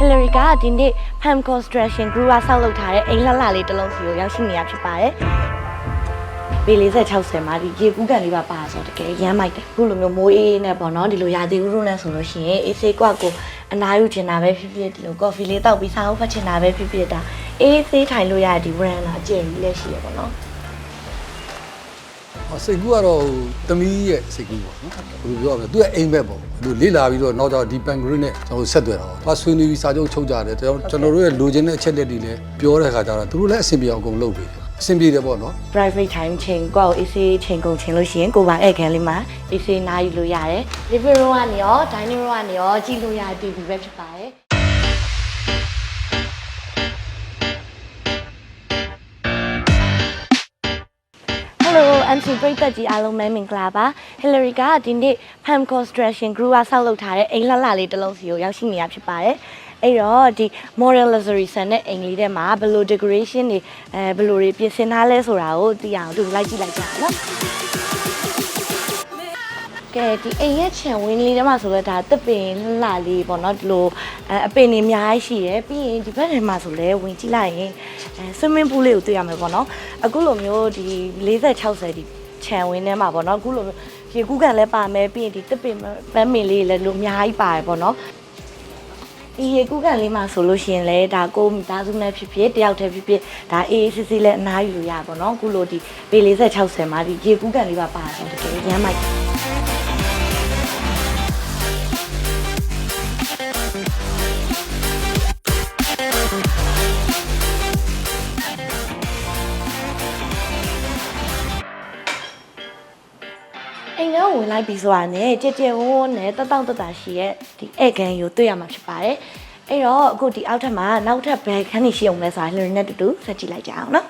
Hillary ကဒီနေ့ Pam Construction Group ကဆောက်လုပ်ထားတဲ့အိမ်လှလှလေးတစ်လုံးစီကိုရောက်ရှိနေရဖြစ်ပါတယ်ပေ40 60မှာဒီရေကူးကန်လေးပါပါဆိုတော့တကယ်ရမ်းမိုက်တယ်အခုလိုမျိုးမိုးအေးအေးနဲ့ပေါ့နော်ဒီလိုရာသီဥတုနဲ့ဆိုလို့ရှိရင်အေးဆေးကွက်ကိုအနားယူချင်တာပဲဖြစ်ဖြစ်ဒီလို coffee လေးတောက်ပြီးစာအုပ်ဖတ်ချင်တာပဲဖြစ်ဖြစ်ဒါအေးဆေးထိုင်လို့ရတဲ့ဒီ veranda အကျယ်ကြီးလည်းရှိရပေါ့နော်ဟော စိတ်ကူးကတော့ဟိုသမီးရဲ့စိတ်ကူးပေါ့နော်ဘယ်လိုပြောရမလဲသူကအိမ်ဘက်ပေါ့သူလေးလာပြီးတော့နောက်တော့ဒီပန်ဂရစ်နဲ့ကျွန်တော်ဆက်သွယ်တာပေါ့သူကဆွေးနွေးပြီးစာချုပ်ချုပ်ကြတယ်ကျွန်တော်ကျွန်တော်တို့ရဲ့လိုချင်တဲ့အချက်လက်တွေလည်းပြောတဲ့ခါကျတော့သူတို့လည်းအဆင်ပြေအောင်အကုန်လုပ်ပေးတယ်အဆင်ပြေတယ်ပေါ့နော် private time ချိန်ကိုယ့်ကို AC ချိန်ကုန်ချိန်လို့ရှိရင်ကိုယ်ပါဧည့်ခံလေးမှာ AC နားယူလို့ရတယ် living room ကနေရော dining room ကနေရောကြည့်လို့ရတဲ့ TV ပဲဖြစ်ပါတယ် MC ပရိသတ်ကြီးအားလုံးပဲမင်္ဂလာပါ Hillary ကဒီနေ့ Pam Construction Group ကဆောက်လုပ်ထားတဲ့အိမ်လှလှလေးတစ်လုံးစီကိုရောက်ရှိနေရဖြစ်ပါတယ်အဲ့တော့ဒီ model luxury ဆန်တဲ့အိမ်လေးထဲမှာဘယ်လို decoration တွေအဲဘယ်လိုတွေပြင်ဆင်ထားလဲဆိုတာကိုသိရအောင်ဒီလိုက်ကြည့်လိုက်ကြအောင်နော် ကဲဒီအိမ်ရဲ့ခြံဝင်းလေးထဲမှာဆိုတော့ဒါတစ်ပင်လှလှလေးပေါ့နော်ဒီလိုအဲအပင်တွေအများကြီးရှိရယ်ပြီးရင်ဒီဘက်ထဲမှာဆိုလဲဝင်ကြည့်လိုက်ရင်အဲ swimming pool လေးကိုတွေ့ရမယ်ပေါ့နော်အခုလိုမျိုးဒီ40 60ဒီခြံဝင်းထဲမှာပေါ့နော်အခုလိုမျိုးရေကူးကန်လည်းပါမယ်ပြီးရင်ဒီတစ်ပင်ပန်းမင်လေးလည်းလို့အများကြီးပါတယ်ပေါ့နော်ဒီရေကူးကန်လေးမှာဆိုလို့ရှိရင်လည်းဒါကိုမိသားစုနဲ့ဖြစ်ဖြစ်တယောက်တည်းဖြစ်ဖြစ်ဒါအေးအေးဆေးဆေးလည်းအနားယူလို့ရပါတော့အခုလိုဒီပေ40 60မှာဒီရေကူးကန်လေးပါပါတော့တကယ်ရမ်းမိုက် အိမ်ထဲကိုဝင်လိုက်ပြီးဆိုတာနဲ့ကြက်ကြက်ဝန်းဝန်းနဲ့တက်တောင့်တက်တာရှိရဲ့ဒီဧကန်ကိုတွေ့ရမှာဖြစ်ပါတယ်အဲ့တော့အခုဒီအောက်ထပ်မှာနောက်ထပ်ဘယ်ခန်းနေရှိအောင်လဲဆိုတာလှရနဲ့တူတူဆက်ကြည့်လိုက်ကြအောင်နော်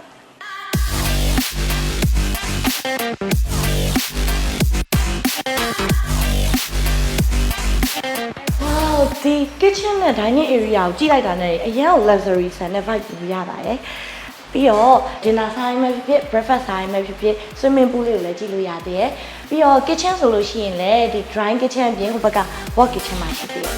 wow ဒီ kitchen နဲ့ dining area ကိုကြည့်လိုက်တာနဲ့အရင်က luxury ဆန်တဲ့ vibe ကိုရပါတယ် ပြီးတော့ dinner ဆိုင်မှာဖြစ်ဖြစ် breakfast ဆိုင်မှာဖြစ်ဖြစ် swimming pool လေးကိုလည်းကြည့်လို့ရသေးတယ်ပြီးတော့ kitchen ဆိုလို့ရှိရင်လည်းဒီ dry kitchen အပြင်ဟိုဘက်က walk kitchen မှာရှိသေးတယ်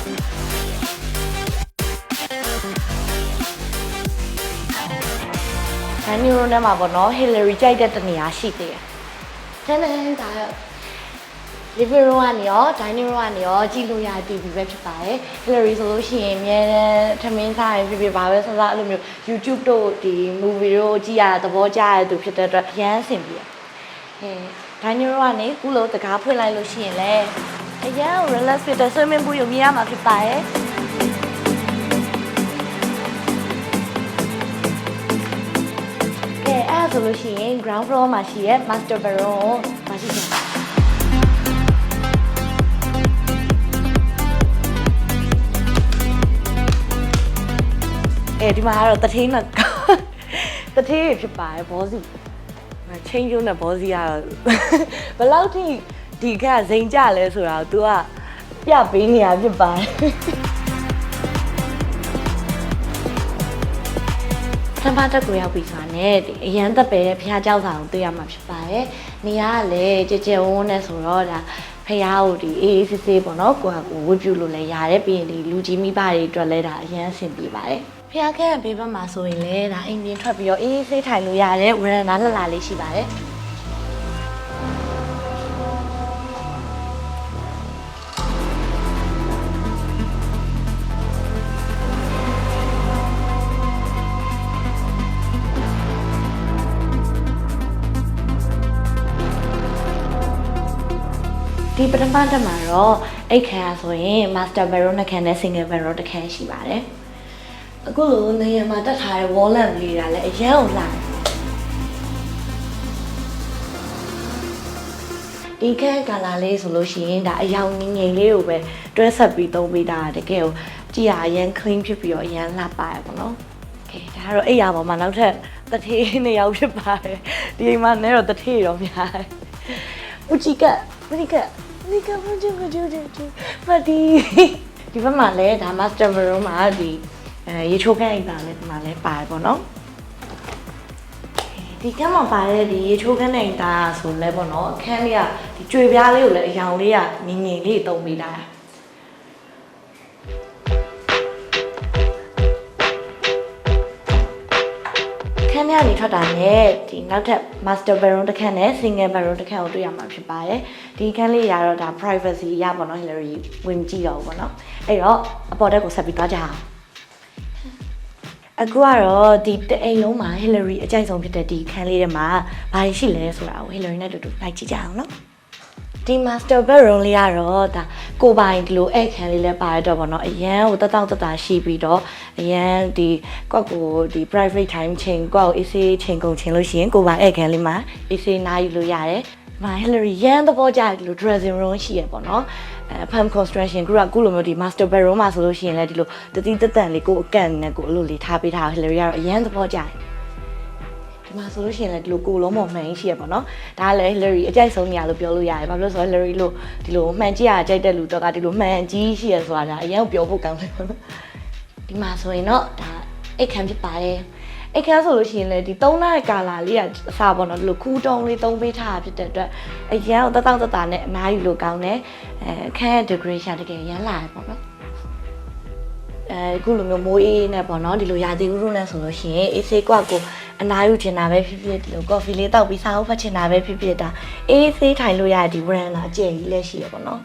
ဒန်နီရိုနဲ့မှာပေါ့နော် Hillary ကြိုက်တဲ့တနေရာရှိသေးတယ်။တန်းတန်းဒါ living room ကနေရော dining room ကနေရောကြည့်လို့ရတဲ့ TV ပဲဖြစ်ပါတယ်။ Hillary ဆိုလို့ရှိရင်အများနဲ့ထမင်းစားရင်ဖြစ်ဖြစ်ပါပဲစစားအဲ့လိုမျိုး YouTube တို့ဒီ movie တို့ကြည့်ရသဘောကျရတဲ့သူဖြစ်တဲ့အတွက်ရမ်းဆင်ပြေတယ်။အဲ dining room ကနေခုလိုတကားဖွင့်လိုက်လို့ရှိရင်လည်းအရန် relax ဖြစ်တဲ့ swimming pool ကိုမြင်ရမှာဖြစ်ပါတယ်။ကဲအဲ့ဒါဆိုလို့ရှိရင် ground floor မှာရှိရဲ့ master bedroom ကိုမရှိချင်ဘူး အဲဒီမှာကတော့တထင်းနဲ့တထင်းရဖြစ်ပါတယ်ဘောစီချင်းကျုံနဲ့ဘောစီကတော့ဘယ်လောက်ထိဒီကဇိမ်ကြလဲဆိုတာကို तू ကပြပေးနေရဖြစ်ပါတယ် ဆမ်ပါတက်ကိုရောက်ပြီဆိုတာနဲ့ဒီအရန်သက်ပဲဖះเจ้าစာကိုတွေ့ရမှာဖြစ်ပါတယ်။နေရာကလည်းကြဲကြဲဝန်းဝန်းနဲ့ဆိုတော့ဒါဖះကိုဒီအေးအေးဆေးဆေးပေါ့နော်ကိုကကိုဝတ်ပြုလို့လည်းရတယ်ပြီးရင်ဒီလူကြီးမိဘတွေအတွက်လည်းဒါအရန်အဆင်ပြေပါတယ်။ ဖះခဲဘေးဘက်မှာဆိုရင်လည်းဒါအိမ်ပြင်ထွက်ပြီးတော့အေးအေးဆေးထိုင်လို့ရတယ်ဝရန်နာလှလှလေးရှိပါတယ်။ဒီပထမတက်မှာတော့အိတ်ခါဆိုရင် master bedroom နှစ်ခန်းနဲ့ single bedroom တစ်ခန်းရှိပါတယ်။ အခုလိုနေရာမှာတက်ထားတဲ့ wall lamp လေးတွေကလည်းအရန်ကိုလှတယ်။ဒီခန်းကာလာလေးဆိုလို့ရှိရင်ဒါအယောင်ငင်ငင်လေးကိုပဲတွဲဆက်ပြီးသုံးပေးတာတကယ်ကိုကြည့်ရအရန် clean ဖြစ်ပြီးတော့အရန်လှပရပါတော့။ Okay ဒါကတော့အိပ်ရပါမှာနောက်ထပ်တထေးနှစ်ယောက်ဖြစ်ပါတယ်။ဒီအိမ်မှာနဲ့တော့တထေးတော့များတယ်။ဦးကြီးကမနီကမနီကမကျမကျကျကျမဒီဒီဘက်မှာလဲဒါ master room မှာဒီ အဲရေချိုးခန့်အိမ်ပါလည်းဒီမှာလည်းပါတယ်ပေါ့နော်ဒီကမ်းမှာပါတဲ့ဒီရေချိုးခန်းနိုင်တာဆိုလဲပေါ့နော်အခန်းလေးကဒီကြွေပြားလေးကိုလည်းအယောင်လေးကငင်ငင်လေးတုံးပေးတာခန်းထဲကနေထွက်တာနဲ့ဒီနောက်ထပ် master bedroom တစ်ခန်းနဲ့ single bedroom တစ်ခန်းကိုတွေ့ရမှာဖြစ်ပါတယ်ဒီခန်းလေးရတော့ဒါ privacy ရပေါ့နော် Hillary ဝင်ကြည့်တော့ပေါ့နော်အဲ့တော့အပေါ်တက်ကိုဆက်ပြီးသွားကြအောင် အခုကတော့ဒီတအိမ်လုံးမှာ Hillary အကြိုက်ဆုံးဖြစ်တဲ့ဒီခန်းလေးထဲမှာဘာရှိလဲဆိုတာကို Hillary နဲ့တူတူလိုက်ကြည့်ကြအောင်နော်ဒီ master bedroom လေးကတော့ဒါကိုပိုင်ဒီလိုအဲ့ခန်းလေးလည်းပါရတော့ဗောနော်အရန်ဟိုတတောင့်တတာရှိပြီးတော့အရန်ဒီကော့ကိုဒီ private time ချိန်ကော့ကို AC ချိန်ကုန်ချိန်လို့ရှိရင်ကိုပိုင်အဲ့ခန်းလေးမှာ AC နားယူလို့ရတယ်။မာ Hillary ရန်သဘောကျတယ်ဒီလို dressing room ရှိရပေါ့နော်။အဲ farm construction group ကအခုလိုမျိုးဒီ master bedroom မှာဆိုလို့ရှိရင်လည်းဒီလိုတတိတတန်လေးကိုအကန့်နဲ့ကိုအဲ့လိုလေးထားပေးထား Hillary ကတော့အရန်သဘောကျတယ်။ဒီမှာဆိုလို့ရှိရင်လည်းဒီလိုကိုလုံးပေါ်မှန်ကြီးရှိရပါတော့။ဒါကလည်း Larry အကြိုက်ဆုံးနေရလို့ပြောလို့ရတယ်။ဘာဖြစ်လို့လဲဆိုတော့ Larry လို့ဒီလိုမှန်ကြီးရကြိုက်တဲ့လူတော့ကဒီလိုမှန်ကြီးရှိရဆိုတာဒါအရင်ပြောဖို့ကောင်းတယ်ပေါ့နော်။ဒီမှာဆိုရင်တော့ဒါအိတ်ခမ်းဖြစ်ပါတယ်။ အိတ်ခမ်းဆိုလို့ရှိရင်လည်းဒီသုံးနာကာလာလေးကအစားပေါ့နော်ဒီလိုခူးတုံးလေးသုံးပေးထားတာဖြစ်တဲ့အတွက်အရန်ကိုတတောင့်တတာနဲ့အနားယူလို့ကောင်းတယ်။အဲအခန်းရဲ့ decoration တကယ်ရမ်းလာတယ်ပေါ့နော်။အဲအခုလိုမျိုးမိုးအေးနဲ့ပေါ့နော်ဒီလိုရာသီဥတုနဲ့ဆိုလို့ရှိရင်အေးဆေးကွက်ကိုအနားယူချင်တာပဲဖြစ်ဖြစ်ဒီလိုကော်ဖီလေးတောက်ပြီးစားဖို့ဖတ်ချင်တာပဲဖြစ်ဖြစ်ဒါအေးဆေးထိုင်လို့ရတဲ့ဒီ brand လာအကျယ်ကြီးလည်းရှိရပေါ့နော်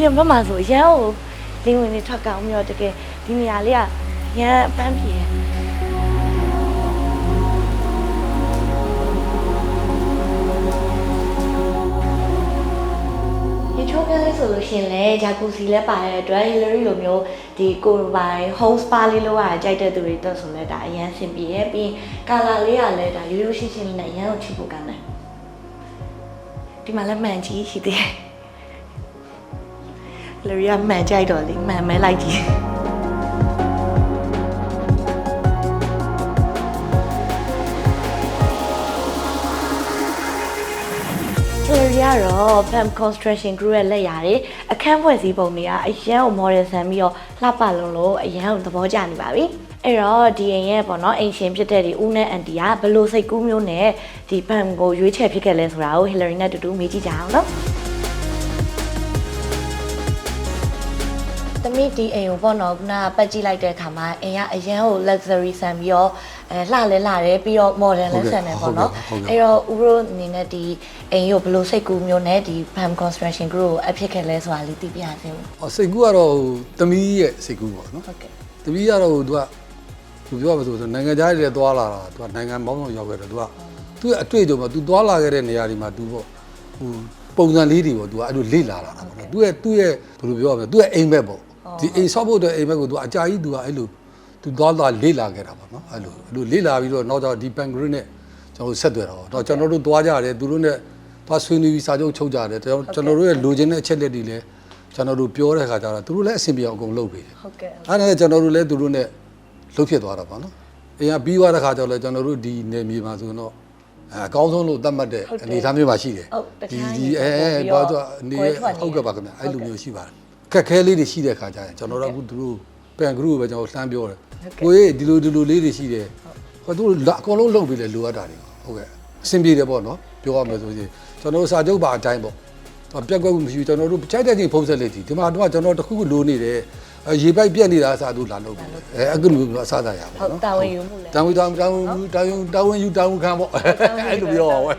ပြန်ဘက်မှာဆိုရန်ကိုလင်းဝင်နေထွက်ကောင်းပြီးတော့တကယ်ဒီနေရာလေးကရန်အပန်းပြေတယ်ဒီချိုးကလေးဆိုလို့ရှရင်လဲဂျာကူစီလည်းပါတဲ့အတွက် Hillary လိုမျိုးဒီကိုယ်ပိုင် home spa လေးလောက်ရကြိုက်တဲ့သူတွေတော့ဆိုလဲဒါအရန်ဆင်ပြေရဲ့ပြီးရင် color လေးကလည်းဒါရိုးရိုးရှင်းရှင်းလေးနဲ့အရန်ကိုချစ်ဖို့ကောင်းတယ်ဒီမှာလည်းမှန်ကြီးရှိသေးတယ် Hillary ကမှန်ကြိုက်တော့လေမှန်မဲလိုက်ကြည့် Theory ကတော့ Pam Construction Group ရဲ့လက်ရာတွေအခန်းဖွဲ့စည်းပုံတွေကအရန်ကို model ဆန်ပြီးတော့လှပလုံးလို့အရန်ကိုသဘောကျနေပါပြီအဲ့တော့ဒီအိမ်ရဲ့ပေါ့နော်အိမ်ရှင်ဖြစ်တဲ့ဒီဦးနဲ့အန်တီကဘယ်လိုစိတ်ကူးမျိုးနဲ့ဒီ Pam ကိုရွေးချယ်ဖြစ်ခဲ့လဲဆိုတာကို Hillary နဲ့တူတူမေးကြည့်ကြအောင်နော် သမီးဒီအိမ်ကိုပေါ့နော်ခုနကပတ်ကြည့်လိုက်တဲ့အခါမှာအိမ်ကအရန်ကို luxury ဆန်ပြီးတော့အဲလှလဲလှတယ်ပြီးတော့ modern လည်းဆန်တယ်ပေါ့နော်ဟုတ်ကဲ့ဟုတ်ကဲ့အဲ့တော့ဦးရိုအနေနဲ့ဒီအိမ်ကိုဘယ်လိုစိတ်ကူးမျိုးနဲ့ဒီ Pam Construction Group ကိုအဖြစ်ခဲ့လဲဆိုတာလေးသိပြရစေဦးဟောစိတ်ကူးကတော့တမီးရဲ့စိတ်ကူးပေါ့နော်ဟုတ်ကဲ့တမီးကတော့သူကသူပြောမှာဆိုဆိုနိုင်ငံခြားတွေသွားလာတာသူကနိုင်ငံပေါင်းစုံရောက်ခဲ့တယ်သူကသူ့ရဲ့အတွေ့အကြုံမှာသူသွားလာခဲ့တဲ့နေရာတွေမှာသူပေါ့ဟိုပုံစံလေးတွေပေါ့သူကအဲ့လိုလေ့လာလာတာပေါ့နော်သူ့ရဲ့သူ့ရဲ့ဘယ်လိုပြောရမလဲသူ့ရဲ့အိမ်ဘက်ပေါ့ ဒီအိမ်ဆောက်ဖို့အတွက်အိမ်ဘက်ကိုသူကအကြာကြီးသူကအဲ့လိုသူသွားလာလေ့လာခဲ့တာပေါ့နော်အဲ့လိုအဲ့လိုလေ့လာပြီးတော့နောက်တော့ဒီပန်ဂရစ်နဲ့ကျွန်တော်တို့ဆက်သွယ်တာပေါ့တော့ကျွန်တော်တို့သွားကြတယ်သူတို့နဲ့သွားဆွေးနွေးပြီးစာချုပ်ချုပ်ကြတယ်ကျွန်တော်ကျွန်တော်တို့ရဲ့လိုချင်တဲ့အချက်လက်တွေလည်းကျွန်တော်တို့ပြောတဲ့ခါကျတော့သူတို့လည်းအဆင်ပြေအောင်အကုန်လုပ်ပေးတယ်ဟုတ်ကဲ့အဲ့ဒါနဲ့ကျွန်တော်တို့လည်းသူတို့နဲ့လှုပ်ဖြစ်သွားတာပါနော်။အရင်ပြီးသွားတဲ့ခါကျတော့လည်းကျွန်တော်တို့ဒီနေမြေမှာဆိုတော့အဲအကောင်းဆုံးလို့သတ်မှတ်တဲ့အနေအထားမျိုးမှာရှိတယ်ဟုတ်တခြားဒီကြီးအဲပြီးဘာတော့လို့နေကွဲထွက်နေဟုတ်ကဲ့ပါခင်ဗျအဲ့လိုမျိုးရှိပါတယ်။ ခက်ခဲလေးတွေရှိတဲ့ခါကျရင်ကျွန်တော်တို့အခုသူတို့ပန်ဂရုပဲကျွန်တော်လှမ်းပြောတယ်။ကိုယ်ဒီလိုဒီလိုလေးတွေရှိတယ်။ဟောသူတို့အကုန်လုံးလုပ်ပြီးလေလိုအပ်တာတွေဟုတ်ကဲ့အဆင်ပြေတယ်ပေါ့နော်ပြောရမယ်ဆိုရင်ကျွန်တော်တို့စာချုပ်ပါအတိုင်းပေါ့တော့ပြက်ကွက်မှုမရှိဘူးကျွန်တော်တို့ကြိုက်တဲ့ချိန်ဖုံးဆက်လေးဒီဒီမှာတော့ကျွန်တော်တခုခုလိုနေတယ်အဲ ရေပိုက်ပြက်နေတာအစားသူလာလို့ပြီအဲအခုလိုမျိုးအစားသာရပါဟုတ်နော်တာဝန်ယူမှုလဲတောင်းတောင်းတောင်းတောင်းတောင်းယူတောင်းခံပေါ့အဲ့လိုပြောပါဝဲ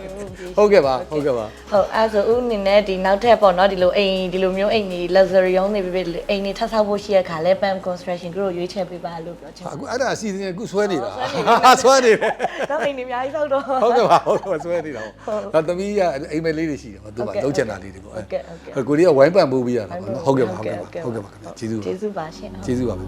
ဟုတ်ကဲ့ပါဟုတ်ကဲ့ပါ ဟုတ်အဲ့ဆိုဦးအနေနဲ့ဒီနောက်ထပ်ပေါ့နော်ဒီလိုအိမ်ဒီလိုမျိုးအိမ်ကြီး luxury ရောင်းနေပြီပြီအိမ်ကြီးထပ်ဆောက်ဖို့ရှိရခါလဲ Pam Construction Group ကိုရွေးချယ်ပေးပါလို့ပြောချင်ပါအခုအဲ့ဒါအစီအစဉ်အခုဆွဲနေတာဆွဲနေတယ်တော့အိမ်ကြီးအများကြီးဆောက်တော့ ဟုတ်ကဲ့ပါဟုတ်ကဲ့ပါဆွဲနေတာပေါ့ဒါသမီးကအိမ်မက်လေးတွေရှိတယ်ပေါ့သူကဟုတ်ကဲ့လုံးချင်တာလေးတွေပေါ့ဟုတ်ကဲ့ဟုတ်ကဲ့ ကိုကြီးကဝိုင်းပန်ပို့ပြီးရတာပေါ့နော်ဟုတ်ကဲ့ပါဟုတ်ကဲ့ပါဟုတ်ကဲ့ပါကျေးဇူးပါ ကျေးဇူးပါရှင်ဟုတ်ကျေးဇူးပါပဲ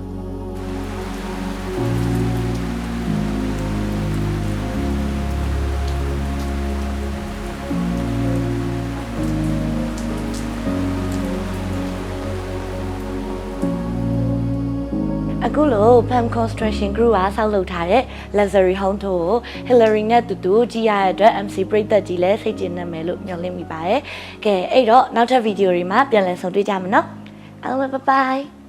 အခုလို Pam Construction Group ကဆောက်လုပ်ထားတဲ့ luxury home tour ကို Hillary နဲ့တူတူကြည့်ရတဲ့အတွက် MC ပရိသတ်ကြီးလည်းစိတ်ကျေနပ်မယ်လို့မျှော်လင့်မိပါတယ်။ကဲအဲ့တော့နောက်ထပ်ဗီဒီယိုတွေမှာပြန်လည်ဆုံတွေ့ကြမယ်နော်။အားလုံးပဲ bye bye